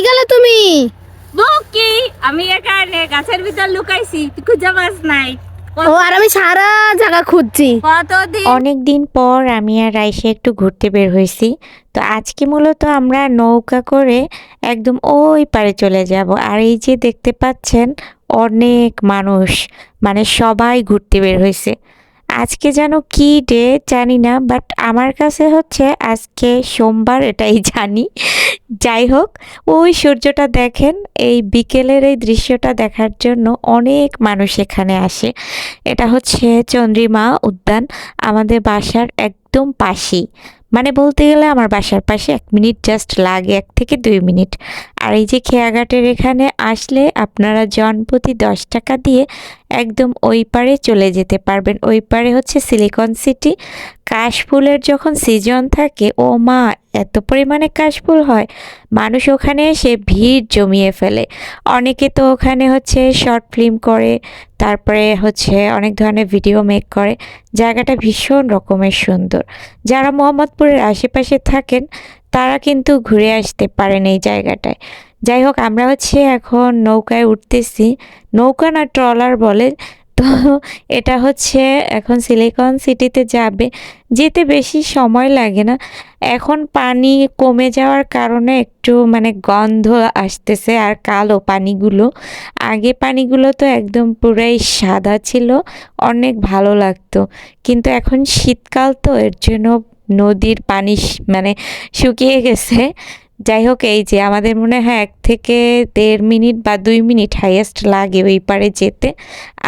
কই গেলে তুমি? বুকি আমি এখানে গাছের ভিতর লুকাইছি খুঁজে পাস নাই। ও আর আমি সারা জায়গা খুঁজছি। কতদিন? অনেক দিন পর আমি আর রাইসে একটু ঘুরতে বের হয়েছি। তো আজকে মূলত আমরা নৌকা করে একদম ওই পারে চলে যাব। আর এই যে দেখতে পাচ্ছেন অনেক মানুষ মানে সবাই ঘুরতে বের হয়েছে। আজকে যেন কি ডে জানি না বাট আমার কাছে হচ্ছে আজকে সোমবার, এটাই জানি। যাই হোক, ওই সূর্যটা দেখেন, এই বিকেলের এই দৃশ্যটা দেখার জন্য অনেক মানুষ এখানে আসে। এটা হচ্ছে চন্দ্রিমা উদ্যান, আমাদের বাসার একদম পাশেই। মানে বলতে গেলে আমার বাসার পাশে এক মিনিট জাস্ট লাগে এক থেকে দুই মিনিট। আর এই যে খেয়াঘাটের এখানে আসলে আপনারা জনপ্রতি দশ টাকা দিয়ে একদম ওই পারে চলে যেতে পারবেন। ওই পারে হচ্ছে সিলিকন সিটি কাশফুলের যখন সিজন থাকে, ও মা, এত পরিমাণে কাশফুল হয়। মানুষ ওখানে এসে ভিড় জমিয়ে ফেলে। অনেকে তো ওখানে হচ্ছে শর্ট ফিল্ম করে, তারপরে হচ্ছে অনেক ধরনের ভিডিও মেক করে। জায়গাটা ভীষণ রকমের সুন্দর। যারা মোহাম্মদপুরের আশেপাশে থাকেন তারা কিন্তু ঘুরে আসতে পারেন এই জায়গাটায়। যাই হোক, আমরা হচ্ছে এখন নৌকায় উঠতেছি। নৌকা না ট্রলার বলে। তো এটা হচ্ছে এখন সিলিকন সিটিতে যাবে। যেতে বেশি সময় লাগে না। এখন পানি কমে যাওয়ার কারণে একটু মানে গন্ধ আসতেছে আর কালো পানিগুলো। আগে পানিগুলো তো একদম পুরাই সাদা ছিল, অনেক ভালো লাগতো। কিন্তু এখন শীতকাল তো, এর জন্য নদীর পানি মানে শুকিয়ে গেছে। যাই হোক, এই যে আমাদের মনে হয় এক থেকে দেড় মিনিট বা দুই মিনিট হাইয়েস্ট লাগে ওই পারে যেতে।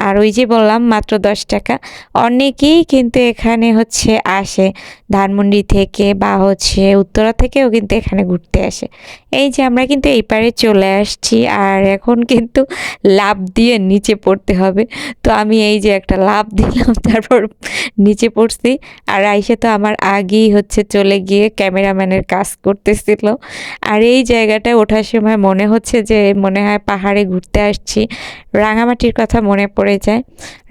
আর ওই যে বললাম, মাত্র দশ টাকা। অনেকেই কিন্তু এখানে হচ্ছে আসে। ধানমন্ডি থেকে বা হচ্ছে উত্তরা থেকেও কিন্তু এখানে ঘুরতে আসে। এই যে আমরা কিন্তু এই পারে চলে আসছি আর এখন কিন্তু লাভ দিয়ে নিচে পড়তে হবে। তো আমি এই যে একটা লাভ দিলাম, তারপর নিচে পড়ছি। আর আইসে তো আমার আগেই হচ্ছে চলে গিয়ে ক্যামেরাম্যানের কাজ করতেছিল। আর এই জায়গাটায় ওঠার সময় মনে হচ্ছে যে মনে হয় পাহাড়ে ঘুরতে আসছি। রাঙামাটির কথা মনে পড়ে যায়।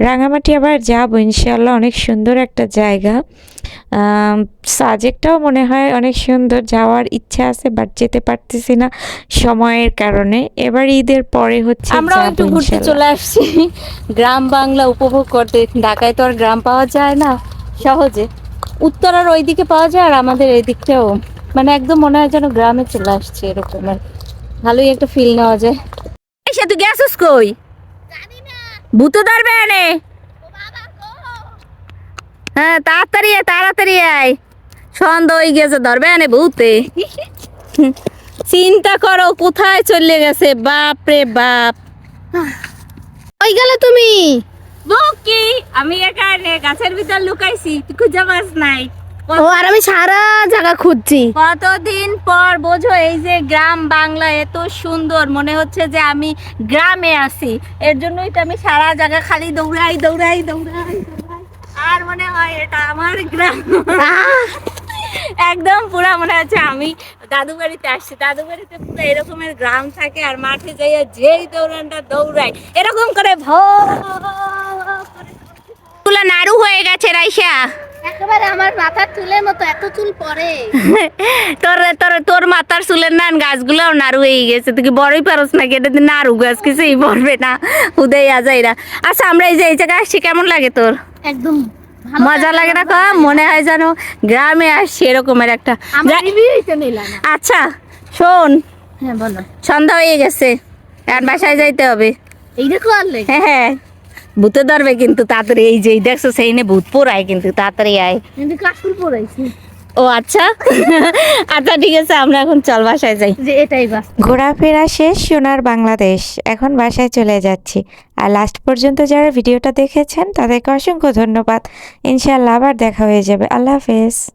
রাঙামাটি আবার যাব ইনশাল্লাহ অনেক সুন্দর একটা জায়গা। সাজেকটাও মনে হয় অনেক সুন্দর যাওয়ার ইচ্ছা আছে বাট যেতে পারতেছি না সময়ের কারণে। এবার ঈদের পরে হচ্ছে আমরাও যাব একটু ঘুরতে চলে আসছি। গ্রাম বাংলা উপভোগ করতে ঢাকায় তো আর গ্রাম পাওয়া যায় না সহজে। উত্তর উত্তরার ওইদিকে পাওয়া যায় আর আমাদের এই দিকটাও মানে একদম মনে হয় যেন গ্রামে চলে আসছে এরকম আর ভালোই একটা ফিল নেওয়া যায়। এসে তুই গেছিস কই? ভূত ধরবে এনে? হ্যাঁ তাড়াতাড়ি আয় তাড়াতাড়ি আয়। সন্ধ্যা হয়ে গেছে ধরবে এনে ভূতে? চিন্তা করো কোথায় চলে গেছে? বাপ রে বাপ। কই গেলে তুমি? বুকি আমি এখানে গাছের ভিতর লুকাইছি তুই খুঁজে পাস নাই। ও আর আমি সারা জায়গা খুঁজছি কতদিন পর বোঝো এই যে গ্রাম বাংলা এত সুন্দর মনে হচ্ছে যে আমি গ্রামে আছি এর জন্যই তো আমি সারা জায়গা খালি দৌড়াই দৌড়াই দৌড়াই। আর মনে হয় এটা আমার গ্রাম একদম পুরা মনে হচ্ছে আমি দাদু বাড়িতে আসছি দাদু বাড়িতে পুরো এরকমের গ্রাম থাকে আর মাঠে যাইয়া যেই দৌড়ানটা দৌড়াই এরকম করে ভুলে নাড়ু হয়ে গেছে রাইসা একেবারে আমার মাথার চুলের মতো এত চুল পরে তোর তোর তোর মাথার চুলের নান গাছগুলোও নাড়ু হয়ে গেছে। তুই কি বড়ই পারস নাকি এটা নাড়ু গাছ কিছুই পড়বে না। উদয় আজাইরা আচ্ছা আমরা এই যে এই জায়গায় আসছি কেমন লাগে তোর? একদম মজা লাগে না কম? মনে হয় যেন গ্রামে আসছি এরকমের একটা। না আচ্ছা শোন। হ্যাঁ বলো। সন্ধ্যা হয়ে গেছে। আর বাসায় যাইতে হবে। এই দেখো হ্যাঁ হ্যাঁ। ভূতে ধরবে কিন্তু তাড়াতাড়ি এই যে দেখছ সেই নে ভূত পোড়ায় কিন্তু তাড়াতাড়ি আয়। কিন্তু কাশফুল পরাইছি ও আচ্ছা। আচ্ছা ঠিক আছে আমরা এখন চল বাসায় যাই। যে এটাই বাস। ঘোরাফেরা শেষ সোনার বাংলাদেশ। এখন বাসায় চলে যাচ্ছি। আর লাস্ট পর্যন্ত যারা ভিডিওটা দেখেছেন তাদেরকে অসংখ্য ধন্যবাদ। ইনশাআল্লাহ আবার দেখা হয়ে যাবে। আল্লাহ হাফেজ।